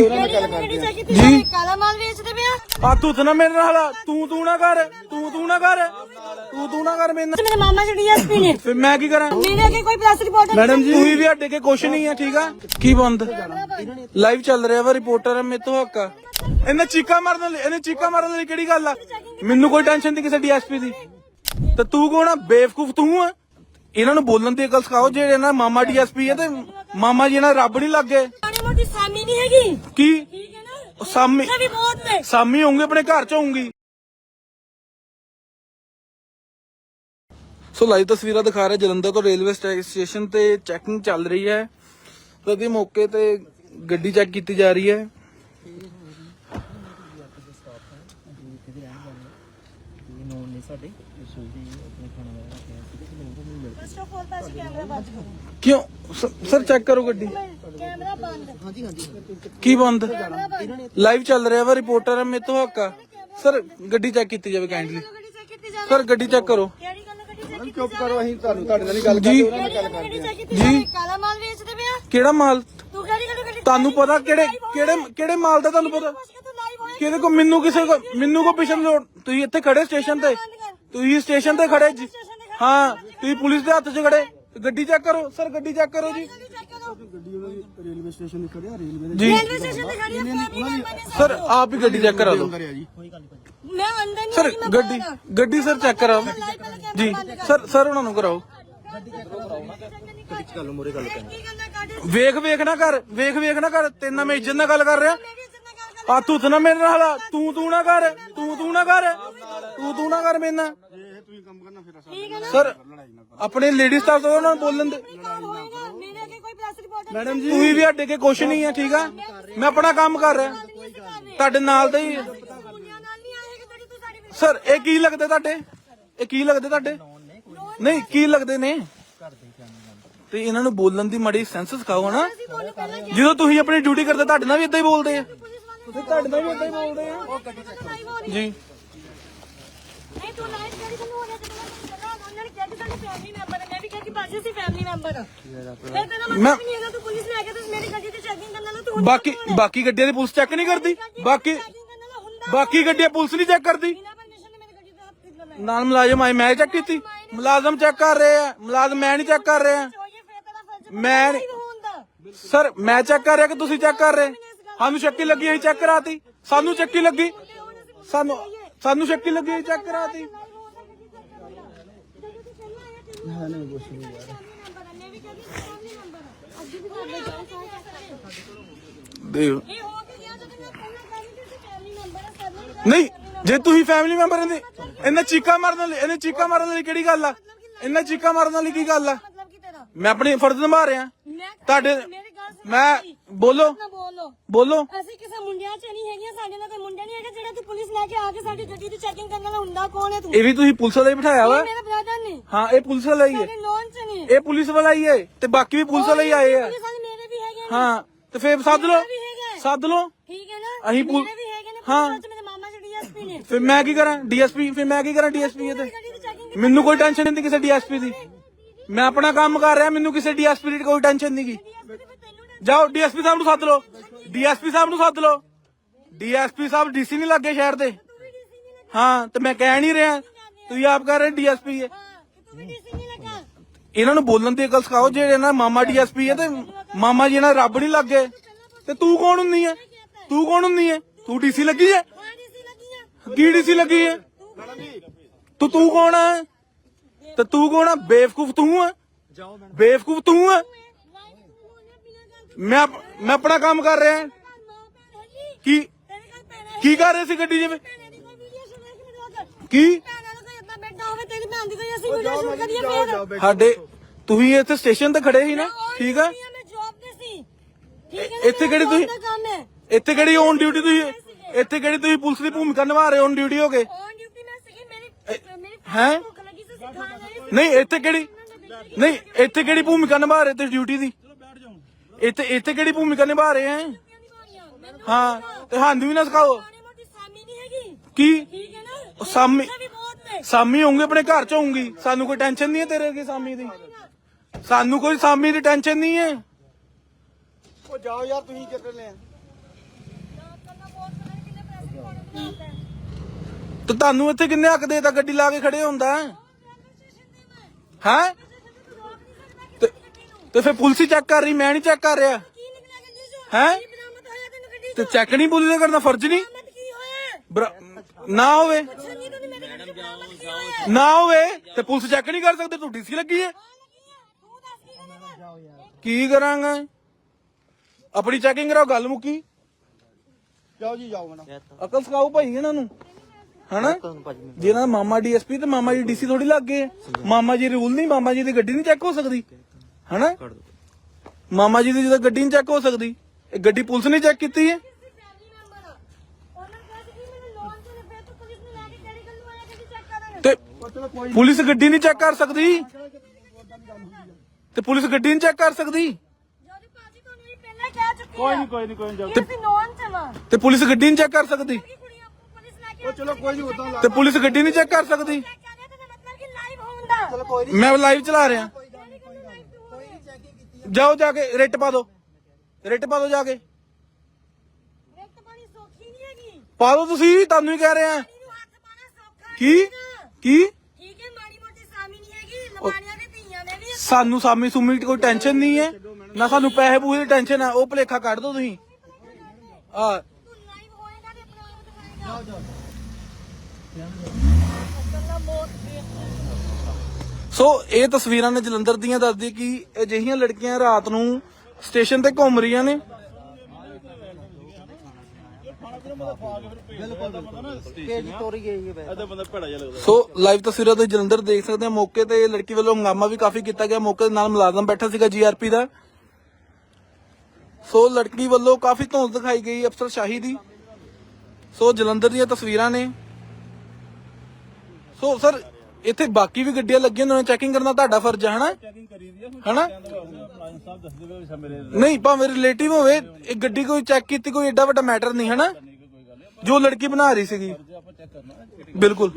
ਜੀ। ਕਾਲਾ ਮਾਲ ਵੇਚਦੇ ਪਿਆ। ਆ ਤੂੰ ਤਾਂ ਨਾ ਮੇਰੇ ਨਾਲ। ਤੂੰ ਤੂੰ ਨਾ ਕਰ। ਤੂੰ ਤੂੰ ਨਾ ਕਰ। ਤੂੰ ਤੂੰ ਨਾ ਕਰ ਮੇਰੇ ਨਾਲ। ਮੇਰੇ ਮਾਮਾ ਜੀ ਡੀਐਸਪੀ ਨੇ। ਫਿਰ ਮੈਂ ਕੀ ਕਰਾਂ? ਮੇਰੇ ਅੱਗੇ ਕੋਈ ਪ੍ਰੈਸ ਰਿਪੋਰਟਰ ਮੈਡਮ ਜੀ ਤੁਸੀਂ ਵੀ ਸਾਡੇ ਕੇ ਕੁਛ ਨਹੀਂ ਆ ਠੀਕ ਆ? ਕੀ ਬੰਦ? ਲਾਈਵ ਚੱਲ ਰਿਹਾ ਵਾ ਰਿਪੋਰਟਰ ਆ ਮੇਰੇ ਤੋਂ ਹੱਕ ਆ। ਇਹਨੇ ਚੀਕਾ ਮਾਰਨ ਵਾਲੀ ਇਹਨੇ ਚੀਕਾ ਮਾਰਨ ਵਾਲੀ ਕਿਹੜੀ ਗੱਲ ਆ? ਮੈਨੂੰ ਕੋਈ ਟੈਨਸ਼ਨ ਨਹੀਂ ਕਿਸੇ ਡੀਐਸਪੀ ਦੀ। ਤੇ ਤੂੰ ਕੌਣ ਆ? ਬੇਵਕੂਫ ਤੂੰ ਆ? ਇਹਨਾਂ ਨੂੰ ਬੋਲਣ ਦੀ ਅਕਲ ਸਿਖਾਓ ਜਿਹੜੇ ਦਾ ਮਾਮਾ ਡੀਐਸਪੀ ਹੈ ਤੇ ਮਾਮਾ ਜੀ ਦਾ ਰੱਬ ਨਹੀਂ ਲੱਗੇ। ਮਾੜੀ ਮੋਟੀ ਸਾਮੀ ਨਹੀਂ ਹੈਗੀ ਕੀ ਠੀਕ ਹੈ ਨਾ ਉਹ ਸਾਮੀ ਇਹ ਵੀ ਬਹੁਤ ਨੇ ਸਾਮੀ ਹੋਊਂਗੇ ਆਪਣੇ ਘਰ ਚ ਹੋਊਂਗੀ ਸੋ ਲਾਈਵ ਤਸਵੀਰਾਂ ਦਿਖਾ ਰਿਹਾ ਜਲੰਧਰ ਤੋਂ ਰੇਲਵੇ ਸਟੇ- ਸਟੇਸ਼ਨ ਤੇ ਚੈਕਿੰਗ ਚੱਲ ਰਹੀ ਹੈ। ਤਦੇ ਮੌਕੇ ਤੇ ਗੱਡੀ ਚੈੱਕ ਕੀਤੀ ਜਾ ਰਹੀ ਹੈ। ਫਸਟ ਆਫ ਆਲ ਤਾਂ ਅਸੀਂ ਕੈਮਰਾ ਬੰਦ ਕਰੋ। ਕਿਉਂ? ਸ- ਸਰ ਚੈੱਕ ਕਰੋ ਗੱਡੀ। ਕੈਮਰਾ ਬੰਦ। ਕੀ ਬੰਦ? ਲਾਈਵ ਚੱਲ ਰਿਹਾ ਵਾ ਰਿਪੋਰਟਰ ਮੇਰੇ ਤੋਂ ਹੱਕ ਆ। ਸਰ ਗੱਡੀ ਚੈੱਕ ਕੀਤੀ ਜਾਵੇ ਕਾਈਂਡਲੀ ਗੱਡੀ ਚੈੱਕ ਕੀਤੀ ਜਾਵੇ? ਸਰ ਗੱਡੀ ਚੈੱਕ ਕਰੋ। ਕਿਹੜੀ ਗੱਲ ਗੱਡੀ ਚੈੱਕ ਕੀਤੀ ਚੁੱਪ ਕਰੋ ਅਸੀਂ ਤੁਹਾਨੂੰ ਤੁਹਾਡੇ ਨਾਲ ਹੀ ਗੱਲ ਜੀ। ਕਿਹੜੀ ਗੱਲ ਗੱਡੀ ਚੈੱਕ ਕੀਤੀ ਜਾਵੇ? ਕਾਲਾ ਮਾਲ ਵੇਚਦੇ ਪਿਆ ਕਿਹੜਾ ਮਾਲ? ਤੂੰ ਕਿਹੜੀ ਗੱਲ ਗੱਡੀ ਤੁਹਾਨੂੰ ਪਤਾ ਕਿਹੜੇ ਕਿਹੜੇ ਕਿਹੜੇ ਮਾਲ ਦਾ ਤੁਹਾਨੂੰ ਪਤਾ? ਕਿਹਦੇ ਕੋ ਮੈਨੂੰ ਕਿਸੇ ਕੋ ਮੈਨੂੰ ਕੋ ਪਿਛਨ ਲੋੜ ਤੁਸੀਂ ਇੱਥੇ ਖੜੇ ਸਟੇਸ਼ਨ ਤੇ। ਤੁਸੀਂ ਸਟੇਸ਼ਨ ਤੇ ਖੜੇ ਜੀ। ਹਾਂ ਤੁਸੀਂ ਪੁਲਿਸ ਦੇ ਹੱਥ 'ਚ ਖੜੇ। ਗੱਡੀ ਚੈੱਕ ਕਰੋ। ਸਰ ਗੱਡੀ ਚੈੱਕ ਕਰੋ ਜੀ। ਗੱਡੀ ਉਹਨਾਂ ਦੀ ਰੇਲਵੇ ਸਟੇਸ਼ਨ ਤੇ ਖੜਿਆ ਰੇਲਵੇ ਦੇ ਜੀ। ਰੇਲਵੇ ਸਟੇਸ਼ਨ ਤੇ ਖੜੀ ਹੈ ਫੈਮਿਲੀ ਮੈਂਬਰ ਨੇ ਸਰ ਆਪ ਹੀ ਗੱਡੀ ਚੈੱਕ ਕਰਾ ਦਿਓ। ਅੰਦਰ ਆ ਜੀ ਮੈਂ ਅੰਦਰ ਨਹੀਂ ਸਰ ਹੈਗੀ, ਮੈਂ ਗੱਡੀ ਬਾਹਰ ਆ। ਗੱਡੀ ਸਰ ਚੈੱਕ ਕਰਾਓ। ਜੀ ਸਰ ਸਰ ਉਹਨਾਂ ਨੂੰ ਕਰਾਓ। ਚੱਲ ਮੋਰੇ ਗੱਲ ਕੀ ਕਰਨਾ। ਕਾਡੇ ਵੇਖ ਵੇਖ ਨਾ ਕਰ ਵੇਖ ਵੇਖ ਨਾ ਕਰ। ਤੇਰੇ ਨਾਲ ਮੈਂ ਇੱਜ਼ਤ ਨਾਲ ਗੱਲ ਕਰ ਰਿਹਾ। ਮੇਰੀ ਇੱਜ਼ਤ ਨਾਲ ਗੱਲ ਕਰ ਆ ਤੂੰ ਤਾਂ ਨਾ ਮੇਰੇ ਨਾਲ। ਤੂੰ ਤੂੰ ਨਾ ਕਰ ਤੂੰ ਤੂੰ ਨਾ ਕਰ। ਤੂੰ ਤੂੰ ਨਾ ਕਰ ਮੇਰੇ ਨਾਲ। ਇਹ ਤੁਸੀਂ ਕੰਮ ਕਰਨਾ ਫਿਰ ਅਸਾਂ ਠੀਕ ਹੈ ਨਾ? ਸਰ ਆਪਣੇ ਲੇਡੀ ਸਟਾਫ ਤੋਂ ਉਹਨਾਂ ਨੂੰ ਬੋਲਣ ਦੇ। ਹੋਏਗਾ ਮੇਰੇ ਅੱਗੇ ਕੋਈ ਪ੍ਰੈਸ ਰਿਪੋਰਟਰ ਮੈਡਮ ਜੀ ਤੁਸੀਂ ਵੀ ਸਾਡੇ ਕੇ ਕੁਛ ਨਹੀਂ ਆ ਠੀਕ ਆ? ਮੈਂ ਆਪਣਾ ਕੰਮ ਕਰ ਰਿਹਾ। ਤੁਹਾਡੇ ਨਾਲ ਦਾ ਹੀ ਸਰ ਇਹ ਕੀ ਲੱਗਦੇ ਤੁਹਾਡੇ? ਇਹ ਕੀ ਲੱਗਦੇ ਤੁਹਾਡੇ? ਨਹੀਂ ਕੀ ਲੱਗਦੇ ਨੇ? ਤੇ ਇਹਨਾਂ ਨੂੰ ਬੋਲਣ ਦੀ ਮਾੜੀ ਸੈਂਸ ਸਿਖਾਓ ਨਾ ਜਦੋਂ ਤੁਸੀਂ ਆਪਣੀ ਡਿਊਟੀ ਕਰਦੇ ਤੁਹਾਡੇ ਨਾਲ ਵੀ ਇਦਾਂ ਹੀ ਬੋਲਦੇ ਆ। ਪੁਲਿਸ ਵਾਲੇ ਤੇ ਤੁਹਾਡੇ ਨਾਲ ਵੀ ਇਦਾਂ ਹੀ ਬੋਲਦੇ ਆ। ਹੋ ਰਹੀ ਜੀ। ਨਹੀਂ ਤੂੰ ਲਾਈਵ ਕਰੀ ਤੈਨੂੰ ਤੇ ਚੱਲਾ ਉਹਨਾਂ ਨੇ ਕਿਹਾ ਕਿ ਸਾਡੇ ਫੈਮਿਲੀ ਮੈਂਬਰ ਹੈ ਮੈਂ ਵੀ ਕਿਹਾ ਕਿ ਬਾਜੀ ਸੀ ਫੈਮਿਲੀ ਮੈਂਬਰ ਆ। ਫਿਰ ਤੇਰਾ ਮੈਂ- ਮਤਲਬ ਨਹੀਂ ਹੈਗਾ ਤੂੰ ਪੁਲਿਸ ਲੈ ਕੇ ਤੂੰ ਮੇਰੀ ਗੱਡੀ ਤੇ ਚੈਕਿੰਗ ਕਰਨ ਵਾਲਾ ਤੂੰ ਹੁੰਦਾ ਬਾਕੀ ਬਾਕੀ ਗੱਡੀਆਂ ਦੀ ਪੁਲਿਸ ਚੈੱਕ ਨਹੀਂ ਕਰਦੀ? ਬਾਕੀ ਬਾਕੀ ਗੱਡੀਆਂ ਪੁਲਿਸ ਨਹੀਂ ਚੈੱਕ ਕਰਦੀ। ਬਿਨਾਂ ਪਰਮਿਸ਼ਨ ਦੇ ਮੇਰੀ ਗੱਡੀ ਤੇ ਹੱਥ ਕਿੱਦਾਂ ਲਾਇਆ? ਨਾਲ ਮੁਲਾਜ਼ਮ ਆਏ ਮੈਂ ਚੈੱਕ ਕੀਤੀ। ਮੁਲਾਜ਼ਮ ਚੈੱਕ ਕਰ ਰਹੇ ਆ। ਮੁਲਾਜ਼ਮ ਮੈਂ ਨਹੀਂ ਚੈੱਕ ਕਰ ਰਿਹਾ। ਹੋਈਏ ਫਿਰ ਤੇਰਾ ਫਰਜ਼ ਮੈਂ ਨਹੀਂ ਹੁੰਦਾ। ਸਰ ਮੈਂ ਚੈੱਕ ਕਰ ਰਿਹਾ ਕਿ ਤੁਸੀਂ ਚੈੱਕ ਕਰ ਰਹੇ? ਸਾਨੂੰ ਸ਼ੱਕੀ ਲੱਗੀ ਅਸੀਂ ਚੈੱਕ ਕਰਾਤੀ। ਸਾਨੂੰ ਸ਼ੱਕੀ ਲੱਗੀ। ਸਾਨੂੰ ਸਾਨੂੰ ਸ਼ੱਕੀ ਲੱਗੀ ਅਸੀਂ ਚੈੱਕ ਕਰਾਤੀ। ਹਾਂ ਨਹੀਂ ਕੁਛ ਦੇਖ ਜੇ ਤੁਸੀਂ ਫੈਮਿਲੀ ਮੈਂਬਰ ਇਹਨੇ ਇਹਨੇ ਚੀਕਾ ਮਾਰਨ ਵਾਲੀ ਇਹਨੇ ਚੀਕਾ ਮਾਰਨ ਵਾਲੀ ਕਿਹੜੀ ਗੱਲ ਆ? ਇਹਨੇ ਚੀਕਾ ਮਾਰਨ ਵਾਲੀ ਕੀ ਗੱਲ ਆ? ਮੈਂ ਆਪਣੀ ਫਰਜ਼ ਨਿਭਾ ਰਿਹਾ। ਤੁਹਾਡੇ ਮੈਂ ਬੋਲੋ। ਬੋਲੋ ਬੋਲੋ ਅਸੀਂ ਕਿਸੇ ਮੁੰਡਿਆਂ 'ਚ ਨਹੀਂ ਹੈਗੀਆਂ ਸਾਡੇ ਨਾਲ ਕੋਈ ਮੁੰਡੇ ਨਹੀਂ ਹੈਗੇ ਜਿਹੜਾ ਤੂੰ ਪੁਲਿਸ ਲੈ ਕੇ ਆ ਕੇ ਸਾਡੀ ਗੱਡੀ ਦੀ ਚੈਕਿੰਗ ਕਰਨ ਵਾਲਾ ਹੁੰਦਾ ਕੌਣ ਹੈ ਤੂੰ ਇਹ ਵੀ ਤੁਸੀਂ ਪੁਲਿਸ ਵਾਲਾ ਹੀ ਬਿਠਾਇਆ ਵਾ ਮੇਰੇ ਬ੍ਰਦਰ ਨੇ ਹਾਂ ਇਹ ਪੁਲਿਸ ਵਾਲਾ ਹੀ ਹੈ ਸਾਡੇ ਲੋਨ 'ਚ ਨਹੀਂ ਇਹ ਪੁਲਿਸ ਵਾਲਾ ਹੀ ਹੈ ਤੇ ਬਾਕੀ ਵੀ ਪੁਲਿਸ ਵਾਲੇ ਹੀ ਆਏ ਆ ਪੁਲਿਸ ਵਾਲੇ ਮੇਰੇ ਵੀ ਹੈਗੇ ਨੇ ਹਾਂ ਤੇ ਫੇਰ ਸੱਦ ਲਓ ਵੀ ਹੈਗਾ ਹੈ। ਸੱਦ ਲਓ ਠੀਕ ਹੈ ਨਾ ਅਸੀਂ ਪੁਲ- ਮੇਰੇ ਵੀ ਹੈਗੇ ਨੇ ਹਾਂ। ਪੁਲਿਸ 'ਚ ਮੇਰੇ ਮਾਮਾ ਜੀ ਡੀਐਸਪੀ ਨੇ ਫਿਰ ਮੈਂ ਕੀ ਕਰਾਂ ਡੀਐਸਪੀ ਫਿਰ ਮੈਂ ਕੀ ਕਰਾਂ ਡੀਐਸਪੀ ਤੇ ਗੱਡੀ ਦੀ ਚੈਕਿੰਗ ਮੈਨੂੰ ਕੋਈ ਟੈਨਸ਼ਨ ਨਹੀਂ ਕਿਸੇ ਡੀਐਸਪੀ ਦੀ ਮੈਂ ਆਪਣਾ ਕੰਮ ਕਰ ਰਿਹਾ ਮੈਨੂੰ ਕਿਸੇ ਡੀਐਸਪੀ ਦੀ ਕੋਈ ਟੈਨਸ਼ਨ ਨਹੀਂ ਗੀ ਜਾਓ, ਡੀਐਸਪੀ ਸਾਹਿਬ ਨੂੰ ਸੱਦ ਲਓ। ਡੀਐਸਪੀ ਸਾਹਿਬ ਨੂੰ ਸੱਦ ਲਓ। ਡੀਐਸਪੀ ਸਾਹਿਬ ਡੀਸੀ ਨਹੀਂ ਲੱਗੇ ਸ਼ਹਿਰ ਦੇ। ਹਾਂ, ਤੇ ਮੈਂ ਕਹਿ ਨਹੀਂ ਰਿਹਾ। ਤੁਸੀਂ ਆਪ ਕਰ ਰਹੇ ਡੀਐਸਪੀ ਹੈ। ਇਹਨਾਂ ਨੂੰ ਬੋਲਣ ਦੀ ਅਕਲ ਸਿਖਾਓ, ਜਿਹੜੇ ਇਹਨਾਂ ਮਾਮਾ ਡੀਐਸਪੀ ਹੈ ਤੇ ਮਾਮਾ ਜੀ ਇਹਨਾਂ ਦਾ ਰੱਬ ਨਹੀਂ ਲੱਗੇ। ਤੇ ਤੂੰ ਕੌਣ ਹੁੰਦੀ ਹੈ? ਤੂੰ ਕੌਣ ਹੁੰਦੀ ਹੈ? ਤੂੰ ਡੀਸੀ ਲੱਗੀ ਹੈ? ਹਾਂ ਡੀਸੀ ਲੱਗੀਆਂ ਕੀ ਡੀਸੀ ਲੱਗੀ ਹੈ? ਤੂੰ ਤੂੰ ਕੌਣ ਹੈ? ਤੇ ਤੂੰ ਕੌਣ ਹੈ? ਬੇਵਕੂਫ ਤੂੰ ਹੈ? ਬੇਵਕੂਫ ਤੂੰ ਹੈ? ਮੈਂ ਮੈਂ ਆਪਣਾ ਕੰਮ ਕਰ ਰਿਹਾ। ਕੀ ਕੀ ਕਰ ਰਹੇ ਸੀ ਗੱਡੀ ਜਿਵੇਂ? ਕੀ? ਸਾਡੇ ਤੁਸੀਂ ਇੱਥੇ ਸਟੇਸ਼ਨ ਤੇ ਖੜੇ ਸੀ ਨਾ, ਠੀਕ ਆ? ਇੱਥੇ ਕਿਹੜੀ ਤੁਸੀਂ ਇੱਥੇ ਕਿਹੜੀ ਔਨ ਡਿਊਟੀ ਤੁਸੀਂ ਇੱਥੇ ਕਿਹੜੀ ਤੁਸੀਂ ਪੁਲਿਸ ਦੀ ਭੂਮਿਕਾ ਨਿਭਾ ਰਹੇ ਔਨ ਡਿਊਟੀ ਹੋ ਕੇ? ਹੈਂ? ਨਹੀਂ, ਇੱਥੇ ਕਿਹੜੀ ਨਹੀਂ, ਇੱਥੇ ਕਿਹੜੀ ਭੂਮਿਕਾ ਨਿਭਾ ਰਹੇ ਤੁਸੀਂ ਡਿਊਟੀ ਦੀ? ਇੱਥੇ ਇੱਥੇ ਕਿਹੜੀ ਭੂਮਿਕਾ ਨਿਭਾ ਰਹੇ ਹੈ? ਹਾਂ ਤੇ ਸਾਨੂੰ ਵੀ ਨਾ ਸਿਖਾਓ। ਕੀ? ਸਾਮੀ ਸਾਮੀ ਹੋਊਂਗੇ ਆਪਣੇ ਘਰ ਚ ਹੋਊਂਗੀ। ਸਾਨੂੰ ਕੋਈ ਟੈਨਸ਼ਨ ਨਹੀਂ ਹੈ ਤੇਰੇ ਅੱਗੇ ਸਾਮੀ ਦੀ? ਸਾਨੂੰ ਕੋਈ ਸਾਮੀ ਦੀ ਟੈਨਸ਼ਨ ਨਹੀਂ ਹੈ? ਉਹ ਜਾਓ ਯਾਰ ਤੁਸੀਂ ਚੱਕਰ ਲੈ ਤੇ ਤੁਹਾਨੂੰ ਇੱਥੇ ਕਿੰਨੇ ਹੱਕ ਦੇਤਾ ਗੱਡੀ ਲਾ ਕੇ ਖੜੇ ਹੁੰਦਾ ਹੈ? ਤੇ ਫਿਰ ਪੁਲਿਸ ਹੀ ਚੈੱਕ ਕਰ ਰਹੀ ਮੈਂ ਨਹੀਂ ਚੈੱਕ ਕਰ ਰਿਹਾ। ਹੈਂ? ਕੀ ਬਰਾਮਦ ਹੋਇਆ ਤੈਨੂੰ ਗੱਡੀ ਤੇ ਚੈੱਕ ਨਹੀਂ ਪੁਲਿਸ ਦਾ ਕਰਨਾ ਫਰਜ਼ ਨਹੀਂ? ਨਾ ਹੋਵੇ। ਨਾ ਹੋਵੇ ਤੇ ਪੁਲਿਸ ਚੈੱਕ ਨਹੀਂ ਕਰ ਸਕਦੇ ਤੂੰ ਡੀਸੀ ਲੱਗੀ ਹੈ। ਤੂੰ ਦੱਸ ਕੀ ਕਰੇਗਾ? ਆਪਣੀ ਚੈਕਿੰਗ ਕਰਾਓ ਗੱਲ ਮੁੱਕੀ। ਜਾਓ ਜੀ ਜਾਓ ਮੈਡਮ ਅਕਲ ਸਿਖਾਓ ਭਾਈ ਇਹਨਾਂ ਨੂੰ। ਹਨਾ? ਜੇ ਇਹਨਾਂ ਦਾ ਮਾਮਾ ਡੀਐਸਪੀ ਤੇ ਮਾਮਾ ਜੀ ਡੀਸੀ ਥੋੜੀ ਲੱਗ ਗਏ। ਮਾਮਾ ਜੀ ਰੂਲ ਨਹੀਂ ਮਾਮਾ ਜੀ ਦੀ ਗੱਡੀ ਨਹੀਂ ਚੈੱਕ ਹੋ ਸਕਦੀ। ਹਨਾ? ਮਾਮਾ ਜੀ ਦੀ ਜਦੋਂ ਗੱਡੀ ਨਹੀਂ ਚੈੱਕ ਹੋ ਸਕਦੀ ਇਹ ਗੱਡੀ ਪੁਲਿਸ ਨੇ ਚੈੱਕ ਕੀਤੀ ਹੈ? ਤੇ ਪੁਲਿਸ ਨੂੰ ਲੈ ਕੇ ਕਿਹੜੀ ਗੱਲ ਨੂੰ ਆਇਆ ਗੱਡੀ ਚੈੱਕ ਕਰਨ ਤੇ ਚਲੋ ਕੋਈ ਪੁਲਿਸ ਗੱਡੀ ਨਹੀਂ ਚੈੱਕ ਕਰ ਸਕਦੀ? ਤੇ ਪੁਲਿਸ ਗੱਡੀ ਨਹੀਂ ਚੈੱਕ ਕਰ ਸਕਦੀ? ਜਦੋਂ ਭਾਜੀ ਤੁਹਾਨੂੰ ਇਹ ਪਹਿਲਾਂ ਕਹਿ ਚੁੱਕੀ ਕੋਈ ਨਹੀਂ ਕੋਈ ਨਹੀਂ ਕੋਈ ਨਹੀਂ ਜਾਓ। ਕਿ ਅਸੀਂ ਲੋਨ ਤੇ ਪੁਲਿਸ ਗੱਡੀ ਨਹੀਂ ਚੈੱਕ ਕਰ ਸਕਦੀ? ਉਹ ਚਲੋ ਕੋਈ ਨਹੀਂ ਉਦਾਂ ਤੇ ਪੁਲਿਸ ਗੱਡੀ ਨਹੀਂ ਚੈੱਕ ਕਰ ਸਕਦੀ? ਮੈਂ ਲਾਈਵ ਚਲਾ ਰਿਹਾ। ਜਾਓ ਜਾ ਕੇ ਰਿਟ ਪਾ ਦੋ। ਰਿਟ ਪਾ ਦੋ ਜਾ ਕੇ। ਰਿਕਟ ਪਾਣੀ ਸੌਖੀ ਨਹੀਂ ਹੈਗੀ। ਪਾ ਦੋ ਤੁਸੀਂ ਤੁਹਾਨੂੰ ਹੀ ਕਹਿ ਰਿਹਾ ਇਹਨੂੰ ਹੱਥ ਪਾਣਾ ਸੌਖਾ ਕੀ? ਨਹੀਂ ਹੈਗਾ। ਕੀ? ਠੀਕ ਹੈ ਮਾੜੀ ਮੋਟੀ ਸਾਮੀ ਨਹੀਂ ਹੈਗੀ ਲਵਾਣੀਆਂ ਦੇ ਧੀਆਂ ਦੇ ਵੀ ਸਾਨੂੰ ਸਾਮੀ ਸੁਮੀ ਦੀ ਕੋਈ ਟੈਨਸ਼ਨ ਨਹੀਂ ਹੈ। ਨਾ ਸਾਨੂੰ ਪੈਸੇ ਪੂਸੇ ਦੀ ਟੈਨਸ਼ਨ ਹੈ ਉਹ ਭਲੇਖਾ ਕੱਢ ਦੋ ਤੁਸੀਂ। ਆ। ਤੂੰ ਲਾਈਵ ਹੋਏਗਾ ਤੇ ਆਪਣਾ ਆਪ ਦਿਖਾਏਗਾ। ਗੱਲਾਂ ਮੌਤ ਦੀ ਸੋ ਇਹ ਤਸਵੀਰਾਂ ਨੇ ਜਲੰਧਰ ਦੀਆਂ ਦੱਸਦੀ ਕਿ ਅਜਿਹੀਆਂ ਲੜਕੀਆਂ ਰਾਤ ਨੂੰ ਸਟੇਸ਼ਨ ਤੇ ਘੁੰਮ ਰਹੀਆਂ ਨੇ। ਸੋ ਲਾਈਵ ਤਸਵੀਰਾਂ ਤੁਸੀਂ ਜਲੰਧਰ ਦੇਖ ਸਕਦੇ ਹੋ। ਮੌਕੇ ਤੇ ਲੜਕੀ ਵੱਲੋਂ ਹੰਗਾਮਾ ਵੀ ਕਾਫੀ ਕੀਤਾ ਗਿਆ। ਮੌਕੇ ਦੇ ਨਾਲ ਮੁਲਾਜ਼ਮ ਬੈਠਾ ਸੀਗਾ ਜੀਆਰਪੀ ਦਾ। ਸੋ ਲੜਕੀ ਵੱਲੋਂ ਕਾਫੀ ਧੌਂਸ ਦਿਖਾਈ ਗਈ ਅਫਸਰ ਸ਼ਾਹੀ ਦੀ। ਸੋ ਜਲੰਧਰ ਦੀਆਂ ਤਸਵੀਰਾਂ ਨੇ। ਸੋ ਸਰ ਇੱਥੇ ਬਾਕੀ ਵੀ ਗੱਡੀਆਂ ਲੱਗੀਆਂ ਨੇ ਚੈਕਿੰਗ ਕਰਨਾ ਤੁਹਾਡਾ ਫਰਜ਼ ਹੈ ਹਨਾ? ਚੈਕਿੰਗ ਕਰੀ ਦੀ ਹੈ ਹਨਾ? ਸਾਹਿਬ ਦੱਸ ਦਿਓ ਵੀ ਮੇਰੇ ਨਹੀਂ ਭਾਵੇਂ ਰਿਲੇਟਿਵ ਹੋਵੇ ਇਹ ਗੱਡੀ ਕੋਈ ਚੈੱਕ ਕੀਤੀ ਕੋਈ ਏਡਾ ਵੱਡਾ ਮੈਟਰ ਨਹੀਂ ਹਨਾ? ਜੋ ਲੜਕੀ ਬਣਾ ਰਹੀ ਸੀਗੀ। ਬਿਲਕੁਲ।